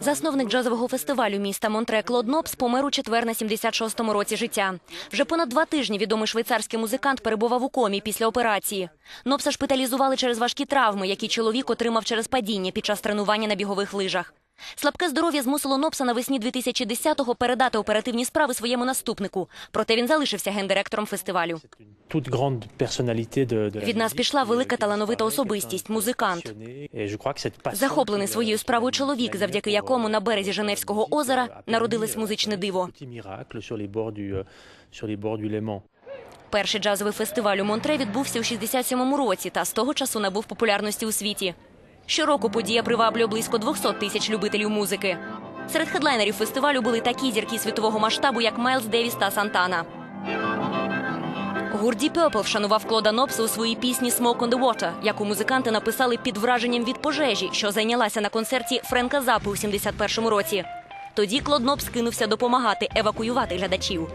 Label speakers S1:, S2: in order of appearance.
S1: Засновник джазового фестивалю міста Монтре Клод Нопс помер у четвер на 76-му році життя. Вже понад два тижні відомий швейцарський музикант перебував у комі після операції. Нопса шпиталізували через важкі травми, які чоловік отримав через падіння під час тренування на бігових лижах. Слабке здоров'я змусило Нопса навесні 2010-го передати оперативні справи своєму наступнику. Проте він залишився гендиректором фестивалю. Від нас пішла велика талановита особистість, музикант. Захоплений своєю справою чоловік, завдяки якому на березі Женевського озера народилось музичне диво.
S2: euh.
S1: Перший джазовий фестиваль у Монтре відбувся у 67-му році та з того часу набув популярності у світі. Щороку подія приваблює близько 200 тисяч любителів музики. Серед хедлайнерів фестивалю були такі зірки світового масштабу, як Майлз Девіс та Сантана. Deep Purple вшанував Клода Нопса у своїй пісні «Smoke on the Water», яку музиканти написали під враженням від пожежі, що зайнялася на концерті Френка Запи у 71-му році. Тоді Клод Нопс кинувся допомагати евакуювати глядачів.